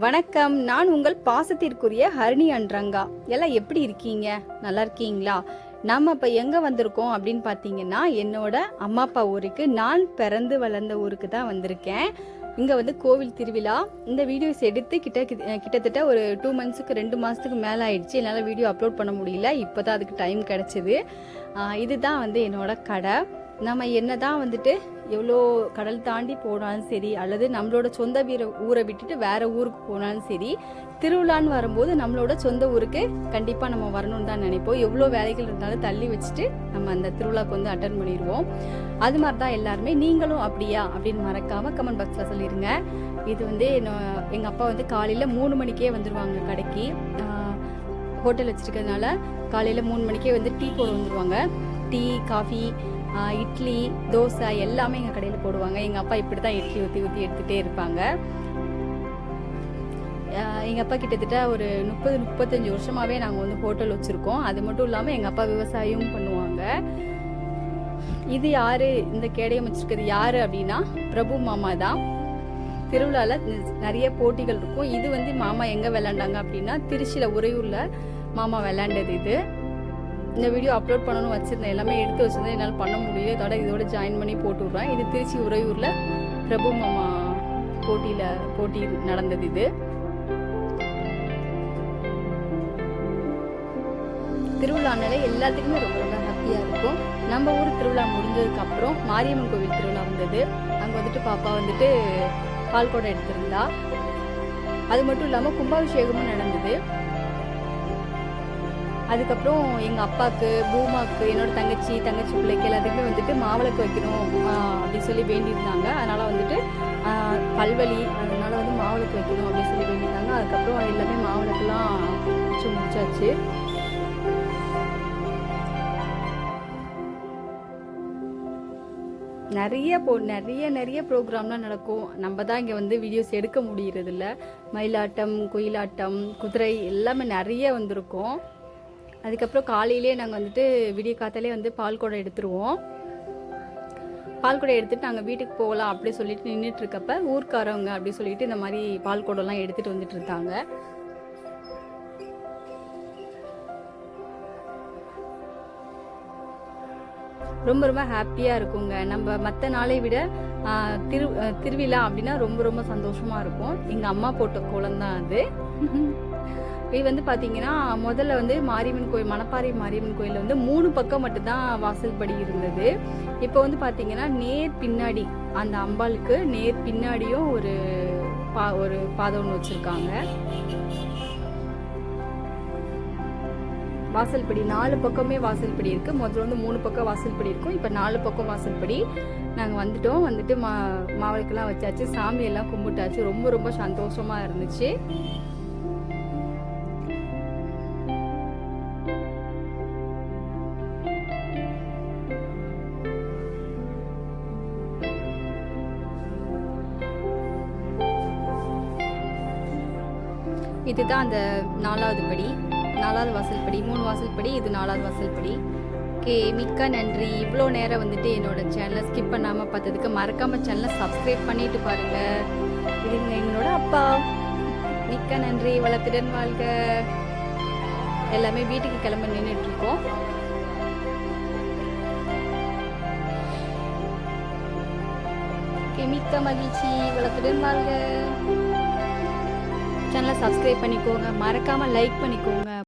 வணக்கம். நான் உங்கள் பாசத்திற்குரிய ஹரிணி அன்றங்கா. எல்லாம் எப்படி இருக்கீங்க? நல்லா இருக்கீங்களா? நம்ம இப்போ எங்கே வந்திருக்கோம் அப்படின்னு பார்த்தீங்கன்னா என்னோட அம்மா அப்பா ஊருக்கு. நான் பிறந்து வளர்ந்த ஊருக்கு தான் வந்திருக்கேன். இங்கே வந்து கோவில் திருவிழா. இந்த வீடியோஸ் எடுத்து கிட்ட கிட்டத்தட்ட ஒரு டூ மந்த்ஸுக்கு ரெண்டு மாதத்துக்கு மேலே ஆயிடுச்சு. என்னால் வீடியோ அப்லோட் பண்ண முடியல. இப்போ தான் அதுக்கு டைம் கிடச்சிது. இதுதான் வந்து என்னோட கடை. நம்ம என்ன தான் வந்துட்டு எவ்வளோ கடல் தாண்டி போனாலும் சரி அல்லது நம்மளோட சொந்த வீர ஊரை விட்டுட்டு வேற ஊருக்கு போனாலும் சரி திருவிழான்னு வரும்போது நம்மளோட சொந்த ஊருக்கு கண்டிப்பாக நம்ம வரணும்னு தான் நினைப்போம். எவ்வளோ வேலைகள் இருந்தாலும் தள்ளி வச்சுட்டு நம்ம அந்த திருவிழாக்கு வந்து அட்டன் பண்ணிடுவோம். அது மாதிரி தான் எல்லாருமே நீங்களும் அப்படியா அப்படின்னு மறக்காமல் கமெண்ட் பாக்ஸில் சொல்லிடுங்க இது வந்து எங்கள் அப்பா வந்து காலையில் மூணு மணிக்கே வந்துடுவாங்க கடைக்கு. ஹோட்டல் வச்சுருக்கிறதுனால காலையில் மூணு மணிக்கே வந்து டீ போட வந்துடுவாங்க டீ காஃபி இட்லி தோசை எல்லாமே எங்கள் கடையில் போடுவாங்க. எங்கள் அப்பா இப்படி தான் இட்லி ஊற்றி ஊற்றி எடுத்துகிட்டே இருப்பாங்க. எங்கள் அப்பா கிட்டத்தட்ட ஒரு முப்பது முப்பத்தஞ்சு வருஷமாகவே நாங்கள் வந்து ஹோட்டல் வச்சுருக்கோம். அது மட்டும் இல்லாமல் எங்கள் அப்பா விவசாயமும் பண்ணுவாங்க. இது யார்? இந்த கேடயம் வச்சுருக்கிறது யார் அப்படின்னா பிரபு மாமா தான். திருவிழாவில் நிறைய போட்டிகள் இருக்கும். இது வந்து மாமா எங்கே விளாண்டாங்க அப்படின்னா திருச்சியில் உறையூரில் மாமா விளாண்டது இது. இந்த வீடியோ அப்லோட் பண்ணணும்னு வச்சுருந்தேன். எல்லாமே எடுத்து வச்சிருந்தேன். என்னால் பண்ண முடியல. இதோட இதோட ஜாயின் பண்ணி போட்டு விட்றேன். இது திருச்சி உறையூரில் பிரபு மாமா போட்டியில் போட்டி நடந்தது இது. திருவிழானாலே எல்லாத்துக்குமே ரொம்ப ரொம்ப ஹாப்பியாக இருக்கும். நம்ம ஊர் திருவிழா முடிஞ்சதுக்கு அப்புறம் மாரியம்மன் கோவில் திருவிழா வந்தது அங்கே வந்துட்டு பாப்பா வந்துட்டு பால் எடுத்திருந்தா. அது மட்டும் இல்லாமல் கும்பாபிஷேகமும் நடந்தது. அதுக்கப்புறம் எங்கள் அப்பாவுக்கு பூமாவுக்கு என்னோட தங்கச்சி தங்கச்சி பிள்ளைக்கு எல்லாத்துக்குமே வந்துட்டு மாவிளக்கு வைக்கணும் அப்படின்னு சொல்லி வேண்டியிருந்தாங்க. அதனால் வந்துட்டு பல்வலி அதனால் வந்து மாவிளக்கு வைக்கணும் அப்படின்னு சொல்லி வேண்டியிருந்தாங்க. அதுக்கப்புறம் எல்லாமே மாவிளக்குலாம் வச்சு முடிச்சாச்சு. நிறைய போ நிறைய நிறைய ப்ரோக்ராம்லாம் நடக்கும். நம்ம தான் இங்கே வந்து வீடியோஸ் எடுக்க முடியறதில்ல. மயிலாட்டம் குயிலாட்டம் குதிரை எல்லாமே நிறைய வந்திருக்கும். அதுக்கப்புறம் காலையிலேயே நாங்கள் வந்துட்டு விடிய காத்தாலே வந்து பால் குடம் எடுத்துருவோம். பால் குடம் எடுத்துட்டு நாங்கள் வீட்டுக்கு போகலாம் அப்படி சொல்லிட்டு நின்றுட்டு இருக்கப்ப ஊர்க்காரவங்க அப்படி சொல்லிட்டு இந்த மாதிரி பால் குடம்லாம் எடுத்துட்டு வந்துட்டு இருந்தாங்க. ரொம்ப ரொம்ப ஹாப்பியாக இருக்குங்க. நம்ம மற்ற நாளை விட திரு திருவிழா அப்படின்னா ரொம்ப ரொம்ப சந்தோஷமாக இருக்கும். எங்கள் அம்மா போட்ட கோலம் தான் அது. இது வந்து பார்த்தீங்கன்னா முதல்ல வந்து மாரியம்மன் கோயில் மணப்பாறை மாரியம்மன் கோயிலில் வந்து மூணு பக்கம் மட்டும்தான் வாசல் படி இருந்தது. இப்போ வந்து பார்த்தீங்கன்னா நேர் பின்னாடி அந்த அம்பாளுக்கு நேர் பின்னாடியும் ஒரு பா ஒரு பாதை ஒன்று வச்சுருக்காங்க. வாசல்படி நாலு பக்கமே வாசல்படி இருக்குது முதல்ல வந்து மூணு பக்கம் வாசல்படி இருக்கும். இப்போ நாலு பக்கம் வாசல்படி நாங்கள் வந்துட்டோம். வந்துட்டு மா மாவிளக்கெல்லாம் வச்சாச்சு. சாமியெல்லாம் கும்பிட்டாச்சு. ரொம்ப ரொம்ப சந்தோஷமாக இருந்துச்சு. இதுதான் அந்த நாலாவது படி. நாலாவது வாசல் படி மூணு வாசல் படி இது நாலாவது வாசல் படி. ஓகே மிக்க நன்றி. இவ்வளோ நேரம் வந்துட்டு என்னோட சேனலை ஸ்கிப் பண்ணாமல் பார்த்ததுக்கு மறக்காமல் சேனலை சப்ஸ்கிரைப் பண்ணிட்டு பாருங்க. இதுங்க எங்களோட அப்பா. மிக்க நன்றி. வளத்துடன் வாழ்க. எல்லாமே வீட்டுக்கு கிளம்ப நின்றுட்டு இருக்கோம் மிக்க மகிழ்ச்சி. வளத்துடன் வாழ்க. சேனலை சப்ஸ்கிரைப் பண்ணிக்கோங்க. மறக்காம லைக் பண்ணிக்கோங்க.